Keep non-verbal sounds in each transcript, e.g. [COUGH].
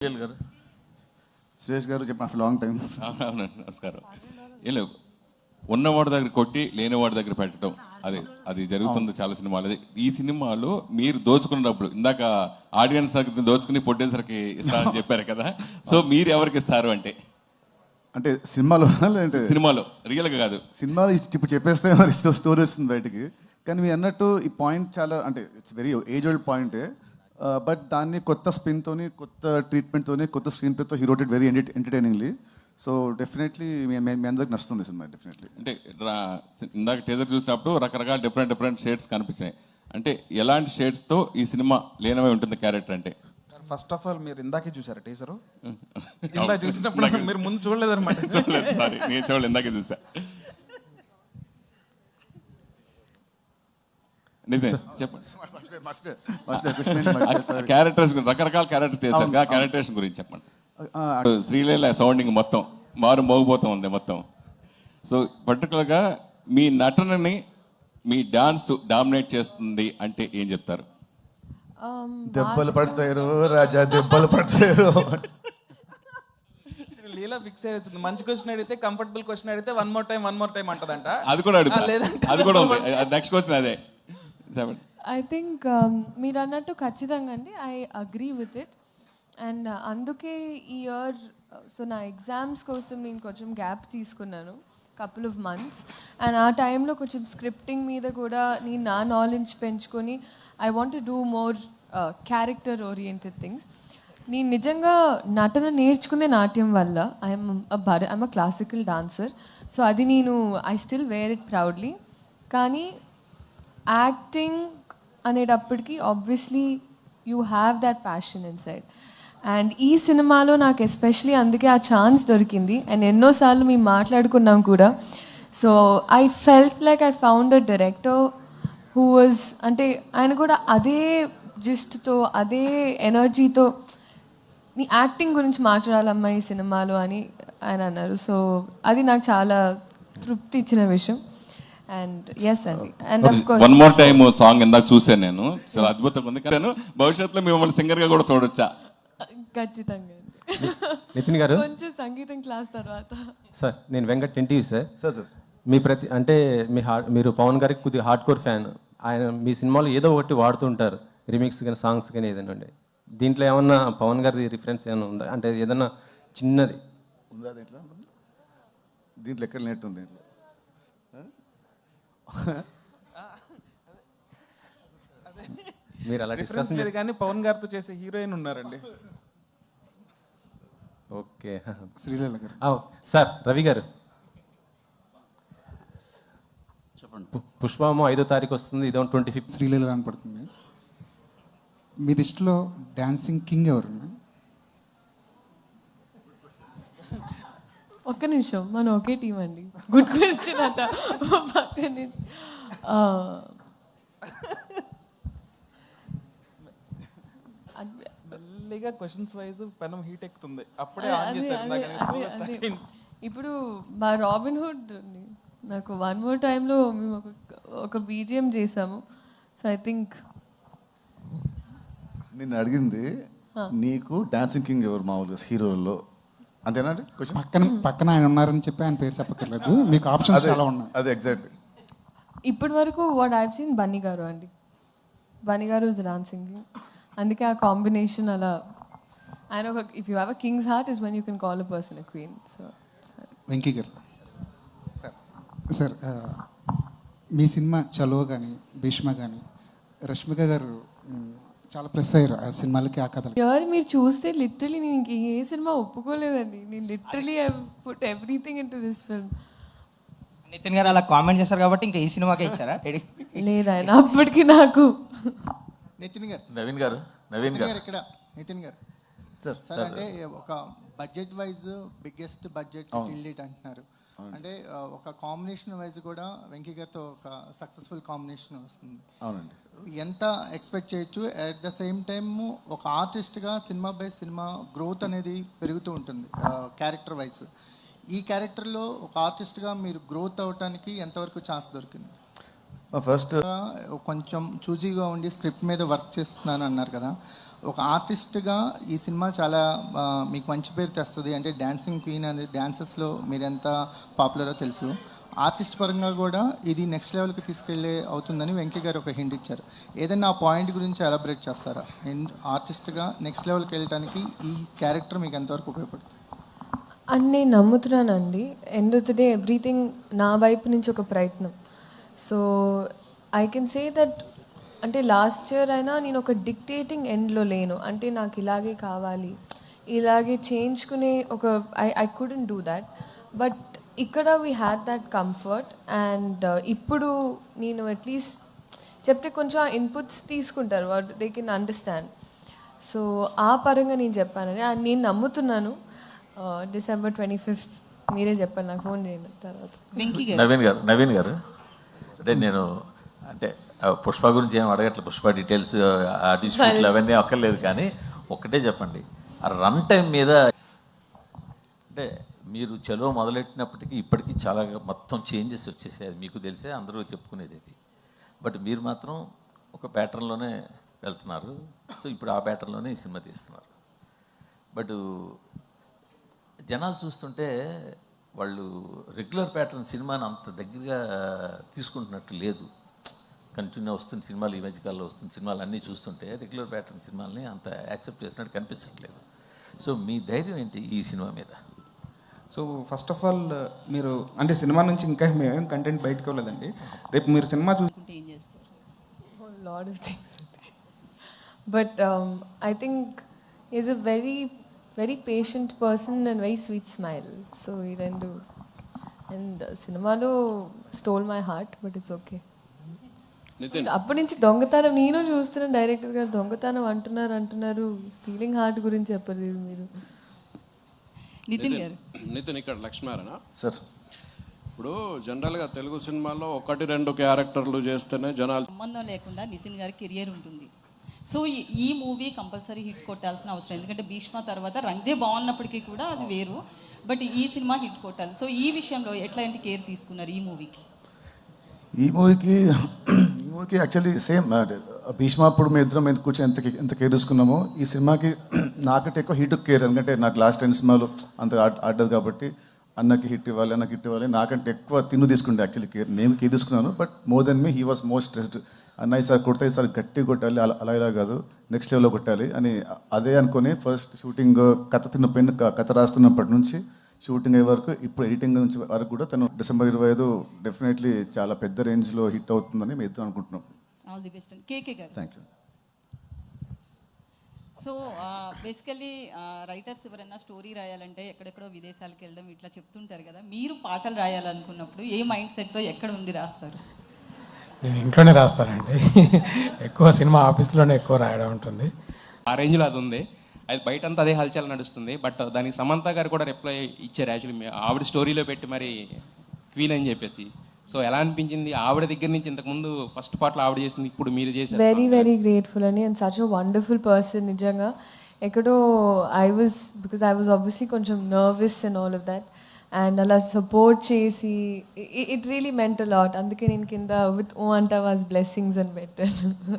గారు. సురేష్ గారు చెప్పిన లాంగ్ టైం అవునండి నమస్కారం. ఏం లేవు. ఉన్నవాడి దగ్గర కొట్టి లేనివాడి దగ్గర పెట్టడం. అది అది జరుగుతుంది చాలా సినిమాలు. అది ఈ సినిమాలో మీరు దోచుకున్నప్పుడు ఇందాక ఆడియన్స్ దగ్గర దోచుకుని ప్రొడ్యూసర్కి ఇస్తారని [LAUGHS] చెప్పారు కదా. సో మీరు ఎవరికి ఇస్తారు అంటే? అంటే సినిమాలో [LAUGHS] లేదంటే సినిమాలో రియల్గా కాదు. సినిమాలో ఇప్పుడు చెప్పేస్తే మరి [LAUGHS] స్టోరీ వస్తుంది బయటికి. కానీ మీరు అన్నట్టు ఈ పాయింట్ చాలా అంటే ఇట్స్ వెరీ ఏజ్ ఓల్డ్ పాయింటే బట్ దాన్ని కొత్త స్పిన్ తోని కొత్త ట్రీట్మెంట్ తోని కొత్త screen ప్లేతో hero very entertainingly so definitely మీ అందరికి నచ్చుతుంది సినిమా డెఫినెట్లీ అంటే ఇందాక టీజర్ చూసినప్పుడు రకరకాల డిఫరెంట్ డిఫరెంట్ షేడ్స్ కనిపించినాయి అంటే ఎలాంటి షేడ్స్తో ఈ సినిమా లీనమై ఉంటుంది క్యారెక్టర్ అంటే? ఫస్ట్ ఆఫ్ ఆల్ మీరు ఇందాకే చూసారా టీచరు [LAUGHS] ఇందాక చూసినప్పుడు మీరు ముందు చూడలేదన్నమాట. [LAUGHS] చూడలేదు సారీ నేను చూడలేదు ఇందాకే చూసా. నిజే చెప్పండి. క్యారెక్టర్స్ రకరకాల క్యారెక్టర్స్ చేశారు. ఆ క్యారెక్టరేషన్ గురించి చెప్పండి. శ్రీలీల సౌండింగ్ మొత్తం మారు మోగిపోతూ ఉంది మొత్తం. సో పర్టికులర్గా మీ నటనని మీ డాన్స్ డామినేట్ చేస్తుంది అంటే ఏం చెప్తారు? Um, దెబ్బలు పడతారు రాజా దెబ్బలు పడతారు లీలా ఫిక్స్ అవుతుంది మంచి క్వశ్చన్ అడిగితే కంఫర్టబుల్ క్వశ్చన్ అడిగితే one more time one more time అంటదంట. అది కూడా అడుగుతా. అది కూడా ఉంది. [LAUGHS] నెక్స్ట్ క్వశ్చన్ అదే. ఐ థింక్ మీరు అన్నట్టు ఖచ్చితంగా అండి. I agree with it and అందుకే ఈ ఇయర్ సో uh, నా ఎగ్జామ్స్ కోసం నేను కొంచెం గ్యాప్ తీసుకున్నాను. కపుల్ ఆఫ్ మంత్స్ అండ్ ఆ టైంలో కొంచెం స్క్రిప్టింగ్ మీద కూడా నేను నా నాలెడ్జ్ పెంచుకొని I want do more character oriented things నేను నిజంగా నటన నేర్చుకునే నాట్యం వల్ల I'm భర I'm a classical dancer so అది నేను I still wear it proudly కానీ యాక్టింగ్ అనేటప్పటికి obviously you have that passion inside and ఈ సినిమాలో నాకు ఎస్పెషలీ అందుకే ఆ ఛాన్స్ దొరికింది. అండ్ ఎన్నోసార్లు మేము మాట్లాడుకున్నాం కూడా. So I felt like I found a director who was అంటే ఆయన కూడా అదే జిస్ట్తో అదే ఎనర్జీతో నీ యాక్టింగ్ గురించి మాట్లాడాలమ్మా ఈ సినిమాలో అని ఆయన అన్నారు. సో అది నాకు చాలా తృప్తి ఇచ్చిన విషయం. అండ్ ఎస్ అండి and course one more time song ఇందాక చూసాను నేను. చాలా అద్భుతంగా ఉంది. కానీ భవిష్యత్తులో మిమ్మల్ని సింగర్గా కూడా చూడొచ్చా? ఖచ్చితంగా. నితిన్ గారు? కొంచెం సంగీతం క్లాస్ తర్వాత. సార్ నేను Venkat NTV sir. Sir sir. మీ ప్రతి అంటే మీ హార్డ్ మీరు పవన్ గారికి కొద్దిగా హార్డ్ కోర్ ఫ్యాన్ ఆయన మీ సినిమాలో ఏదో ఒకటి వాడుతుంటారు. రిమిక్స్ కానీ సాంగ్స్ కానీ ఏదైనా ఉండే. దీంట్లో ఏమన్నా పవన్ గారిది రిఫరెన్స్ ఏమైనా ఉందా? అంటే ఏదన్నా చిన్నది. ఉందా దీంట్లో? దీంట్లో ఎక్కడ నెట్ ఉంది? దీంట్లో [LAUGHS] మీరు అలా డిస్కషన్ లేదు కానీ పవన్ గారితో చేసే హీరోయిన్ ఉన్నారండి. ఓకే. శ్రీలీల గారు. సార్ రవి గారు. చెప్పండి. పుష్పము ఐదో తారీఖు వస్తుంది. ఇదో ట్వంటీ ఫిఫ్త్ శ్రీలీల కనపడుతుంది. మీ దృష్టిలో డాన్సింగ్ కింగ్ ఎవరు ఒక్క నిమిషం. మనం ఒకే టీం అండి. గుడ్ క్వశ్చన్ అట. పక్కనే మెల్లిగా క్వశ్చన్స్ వైజ్ పెనం హీట్ ఎక్కుతుంది. అప్పుడే ఆన్ చేశారు. ఇప్పుడు మా రాబిన్ హుడ్ ఉంది. నాకు వన్ మోర్ టైంలో మేము ఒక ఒక బీజిఎం చేసాము. సో ఐ థింక్ నిన్ను అడిగింది నీకు డాన్సింగ్ కింగ్ ఎవరు మామూలుగా హీరోల్లో? అంతేనా క్వశ్చన్ పక్కన పక్కన ఆయన ఉన్నారని చెప్పి ఆయన పేరు చెప్పక్కర్లేదు. మీకు ఆప్షన్స్ చాలా ఉన్నాయి. అదే ఎగ్జాక్ట్ ఇప్పటి వరకు వాట్ ఐవ్ సీన్ బన్నీ గారు అండి. బన్నీ గారు ఇస్ డాన్సింగ్ అందుకే ఆ కాంబినేషన్ అలా ఆయన ఒక if you have a kings heart is when you can call a person a queen so Venky గారు. సార్ మీ సినిమా చలో కానీ భీష్మ కానీ రష్మిక గారు చాలా ప్లస్ అయ్యారు ఆ సినిమాలకి ఆ కథలకి. ఎవరు మీరు చూస్తే లిటరలీ నేను ఇంక ఏ సినిమా ఒప్పుకోలేదండి. నేను literally I put everything into this film Nithin గారు అలా కామెంట్ చేశారు కాబట్టి ఇంకా ఈ సినిమాకే ఇచ్చారా? రెడీ లేదు ఆయన అప్పటికి నాకు. నితిన్ గారు. నవీన్ గారు నవీన్ గారు. ఇక్కడ నితిన్ గారు. సార్ సార్ అంటే ఒక బడ్జెట్ వైజ్ బిగ్గెస్ట్ బడ్జెట్ అంటున్నారు. అంటే ఒక కాంబినేషన్ వైజ్ కూడా వెంకీ గారితో ఒక సక్సెస్ఫుల్ కాంబినేషన్ వస్తుంది. అవునండి. ఎంత ఎక్స్పెక్ట్ చేయొచ్చు? అట్ ద సేమ్ టైమ్ ఒక ఆర్టిస్ట్గా సినిమా బై సినిమా గ్రోత్ అనేది పెరుగుతూ ఉంటుంది క్యారెక్టర్ వైజ్ ఈ క్యారెక్టర్లో ఒక ఆర్టిస్ట్గా మీరు గ్రోత్ అవడానికి ఎంతవరకు ఛాన్స్ దొరికింది? ఫస్ట్ కొంచెం చూజీగా ఉండి స్క్రిప్ట్ మీద వర్క్ చేస్తున్నాను అన్నారు కదా. ఒక ఆర్టిస్ట్గా ఈ సినిమా చాలా మీకు మంచి పేరు తెస్తుంది. అంటే డ్యాన్సింగ్ క్వీన్ అనేది డ్యాన్సెస్లో మీరు ఎంత పాపులరో తెలుసు. ఆర్టిస్ట్ పరంగా కూడా ఇది నెక్స్ట్ లెవెల్కి తీసుకెళ్ళే అవుతుందని వెంకయ్య గారు ఒక హింట్ ఇచ్చారు. ఏదైనా ఆ పాయింట్ గురించి ఎలబరేట్ చేస్తారా? ఆర్టిస్ట్గా నెక్స్ట్ లెవెల్కి వెళ్ళడానికి ఈ క్యారెక్టర్ మీకు ఎంతవరకు ఉపయోగపడుతుంది? అని నేను నమ్ముతున్నానండి. End of the day everything నా వైపు నుంచి ఒక ప్రయత్నం. So I can say that అంటే లాస్ట్ ఇయర్ అయినా నేను ఒక డిక్టేటింగ్ ఎండ్లో లేను. అంటే నాకు ఇలాగే కావాలి. ఇలాగే చేయించుకునే ఒక I I couldn't do that but ఇక్కడ we had that comfort and ఇప్పుడు నేను అట్లీస్ట్ చెప్తే కొంచెం ఇన్పుట్స్ తీసుకుంటారు. What they can understand so ఆ పరంగా నేను చెప్పానని అండ్ నేను నమ్ముతున్నాను. డిసెంబర్ ట్వంటీ ఫిఫ్త్ మీరే చెప్పండి నాకు ఫోన్ చేయండి. తర్వాత. వెంకీ గారు. నవీన్ గారు నవీన్ గారు. అంటే నేను అంటే ఆ పుష్ప గురించి ఏం అడగట్లేదు పుష్ప డీటెయిల్స్ ఆ డిస్ప్యూట్లు అవన్నీ అక్కర్లేదు కానీ ఒక్కటే చెప్పండి. ఆ రన్ టైం మీద అంటే మీరు చలో మొదలెట్టినప్పటికీ ఇప్పటికీ చాలా మొత్తం చేంజెస్ వచ్చేసాయి. అది మీకు తెలిసే అందరూ చెప్పుకునేది ఇది బట్ మీరు మాత్రం ఒక ప్యాటర్న్లోనే వెళ్తున్నారు. సో ఇప్పుడు ఆ ప్యాటర్న్లోనే ఈ సినిమా తీస్తున్నారు. బట్ జనాలు చూస్తుంటే వాళ్ళు రెగ్యులర్ ప్యాటర్న్ సినిమాని అంత దగ్గరగా తీసుకుంటున్నట్టు లేదు. కంటిన్యూ వస్తున్న సినిమాలు ఈ మధ్యకాలంలో వస్తున్న సినిమాలు అన్నీ చూస్తుంటే రెగ్యులర్ ప్యాటర్న్ సినిమాలని అంత యాక్సెప్ట్ చేసినట్టు కనిపించట్లేదు సో మీ ధైర్యం ఏంటి ఈ సినిమా మీద సో ఫస్ట్ ఆఫ్ ఆల్ మీరు అంటే సినిమా నుంచి ఇంకా మేమేం కంటెంట్ బయటకు వెళ్ళలేదండి రేపు మీరు సినిమా చూసి అనుకుంటే ఏం చేస్తారు things. but um, I think he's a very, very patient person and very sweet smile. So he rendu. And uh, సినిమాలో stole my heart but it's okay అప్పటి నుంచి దొంగతనం నేను చూస్తున్న డైరెక్టర్ గారు దొంగతనం అంటున్నారు అంటున్నారు. స్టీలింగ్ హార్ట్ గురించి చెప్పలేదు మీరు. నితిన్ గారు. నితిన్ ఇక్కడ లక్ష్మారణ సార్. ఇప్పుడు జనరల్గా తెలుగు సినిమాల్లో ఒకటి రెండు క్యారెక్టర్లు చేస్తేనే జనాలు సంబంధం లేకుండా నితిన్ గారి కెరియర్ ఉంటుంది. సో ఈ- ఈ మూవీ కంపల్సరీ హిట్ కొట్టాల్సిన అవసరం. ఎందుకంటే భీష్మ తర్వాత రంగ్దే బాగున్నప్పటికీ కూడా అది వేరు. బట్ ఈ సినిమా హిట్ కొట్టాలి. సో ఈ విషయంలో ఎట్లాంటి కేర్ తీసుకున్నారు ఈ మూవీకి? ఈ మూవీకి ఈ మూవీకి యాక్చువల్లీ సేమ్ భీష్మ అప్పుడు మేము ఇద్దరం ఎంత కూర్చొని ఎంత ఎంత కేర్ తీసుకున్నామో ఈ సినిమాకి నాకంటే ఎక్కువ హిట్ కేర్ ఎందుకంటే నాకు లాస్ట్ టెన్ సినిమాలు అంత ఆడదు కాబట్టి అన్నకి హిట్ ఇవ్వాలి అన్నకి హిట్ ఇవ్వాలి నాకంటే ఎక్కువ తిన్ను తీసుకుంటే యాక్చువల్లీ కేర్ నేను కేర్ తీసుకున్నాను but more than me he was most stressed అన్న ఈసారి కొడితే ఈసారి గట్టి కొట్టాలి అలా అలా ఇలా కాదు నెక్స్ట్ లెవెల్లో కొట్టాలి అని అదే అనుకొని ఫస్ట్ షూటింగ్ కథ తిన్న పెన్ కథ రాస్తున్నప్పటి నుంచి షూటింగ్ అయ్యే వరకు ఇప్పుడు ఎడిటింగ్ నుంచి వరకు కూడా తను డిసెంబర్ ఇరవై ఐదు డెఫినెట్లీ చాలా పెద్ద రేంజ్లో హిట్ అవుతుందని మేము ఇద్దరం అనుకుంటున్నాం. ఆల్ ది బెస్ట్ కేకే గారు. Thank you so basically writers ఎవరైనా స్టోరీ రాయాలంటే ఎక్కడెక్కడో విదేశాలకు వెళ్ళడం ఇట్లా చెప్తుంటారు కదా. మీరు పాటలు రాయాలనుకున్నప్పుడు ఏ మైండ్ సెట్తో ఎక్కడ ఉండి రాస్తారు? నేను ఇంట్లోనే రాస్తానండి. ఎక్కువ సినిమా ఆఫీస్లోనే ఎక్కువ రాయడం ఉంటుంది. ఆ రేంజ్లో అది ఉంది. అది బయట అంతా అదే హల్చల్ నడుస్తుంది. బట్ దానికి సమంత గారు కూడా రిప్లై ఇచ్చారు. యాక్చువల్లీ ఆవిడ స్టోరీలో పెట్టి మరి క్వీన్ అని చెప్పేసి. సో ఎలా అనిపించింది? ఆవిడ దగ్గర నుంచి ఇంతకుముందు ఫస్ట్ పార్ట్లో ఆవిడ చేసింది ఇప్పుడు మీరు చేశారు. వెరీ వెరీ గ్రేట్ఫుల్ అని అండ్ సచ్ వండర్ఫుల్ పర్సన్ నిజంగా. ఎక్కడో I was because I was obviously కొంచెం nervous and all of that and అలా సపోర్ట్ చేసి ఇట్ రియలీ మెంట్ లాట్ అందుకే నేను కింద విత్ ఓ అంట వాజ్ బ్లెస్సింగ్స్ అని పెట్టాను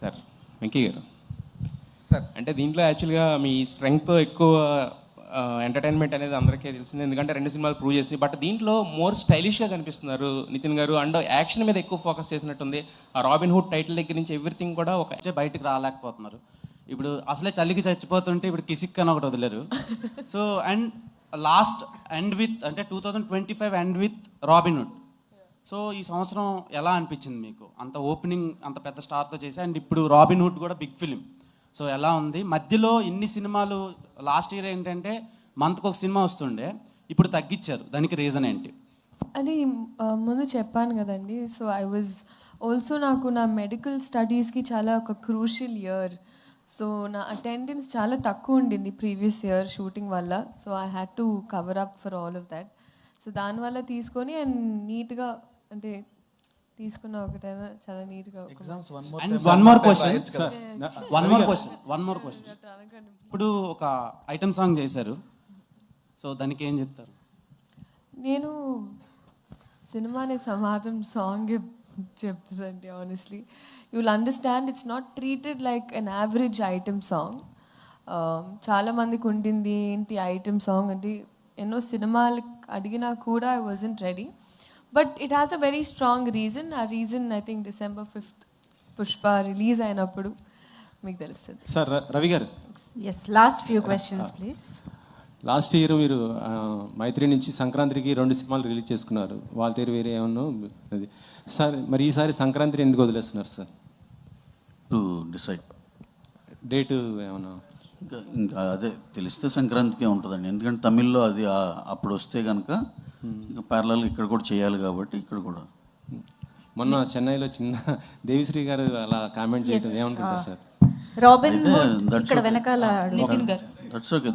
సార్ వెంకీ గారు. సార్. అంటే దీంట్లో యాక్చువల్గా మీ స్ట్రెంగ్త్ ఎక్కువ ఎంటర్టైన్మెంట్ అనేది అందరికీ తెలిసింది. ఎందుకంటే రెండు సినిమాలు ప్రూవ్ చేసింది బట్ దీంట్లో మోర్ స్టైలిష్గా కనిపిస్తున్నారు నితిన్ గారు. అండ్ యాక్షన్ మీద ఎక్కువ ఫోకస్ చేసినట్టుంది. ఆ రాబిన్ హుడ్ టైటిల్ దగ్గర నుంచి ఎవ్రీథింగ్ కూడా ఒక బయటికి రాలేకపోతున్నారు. ఇప్పుడు అసలే చలికి చచ్చిపోతుంటే ఇప్పుడు కిసిక్ అని ఒకటి వదిలేరు. So and last end with అంటే two thousand twenty five end with Robinhood so ఈ సంవత్సరం ఎలా అనిపించింది మీకు? అంత ఓపెనింగ్ అంత పెద్ద స్టార్తో చేసి అండ్ ఇప్పుడు రాబిన్హుడ్ కూడా బిగ్ ఫిలిం సో ఎలా ఉంది? మధ్యలో ఇన్ని సినిమాలు లాస్ట్ ఇయర్ ఏంటంటే మంత్కి ఒక సినిమా వస్తుండే ఇప్పుడు తగ్గించారు దానికి రీజన్ ఏంటి? అది ముందు చెప్పాను కదండి. సో ఐ వాజ్ ఆల్సో నాకు నా మెడికల్ స్టడీస్కి చాలా ఒక క్రూషియల్ ఇయర్. సో నా అటెండెన్స్ చాలా తక్కువ ఉండింది ప్రీవియస్ ఇయర్ షూటింగ్ వల్ల. So I had to cover up for all of that. So దానివల్ల తీసుకొని అండ్ నీట్గా అంటే తీసుకున్న ఒకటైనా చాలా నీట్గా ఒక and one more question one more question one more question ఇప్పుడు ఒక ఐటమ్ సాంగ్ చేశారు. సో దానికి ఏం చెప్తారు? నేను సినిమాని సమాజం సాంగ్ చెప్తుందండి honestly you'll understand it's not treated like an average item song. Um, చాలా మందికి ఉండింది ఏంటి ఐటమ్ సాంగ్ అంటే ఎన్నో సినిమాలు అడిగినా కూడా I wasn't ready but it has a very strong reason ఆ reason I think December fifth Pushpa release అయినప్పుడు మీకు తెలుస్తుంది. సార్ ర- రవి గారు. Yes last few questions please last year మీరు మైత్రి నుంచి సంక్రాంతికి రెండు సినిమాలు రిలీజ్ చేసుకున్నారు. వాళ్ళ తీరు వేరే ఏమన్నా అది. సార్ మరి ఈసారి సంక్రాంతిని ఎందుకు వదిలేస్తున్నారు సార్ టు డిసైడ్ డేట్ ఏమన్నా? ఇంకా ఇంకా అదే తెలిస్తే సంక్రాంతికే ఉంటుందండి. ఎందుకంటే తమిళ్ళో అది అప్పుడు వస్తే కనుక ఇంకా ప్యారలల్ ఇక్కడ కూడా చేయాలి కాబట్టి ఇక్కడ కూడా మొన్న చెన్నైలో చిన్న దేవిశ్రీ గారు అలా కామెంట్ చేయడం ఏమనుకుంటారు సార్ రాబిన్ ఇక్కడ. వెనకాల నితిన్ గారు. That's okay.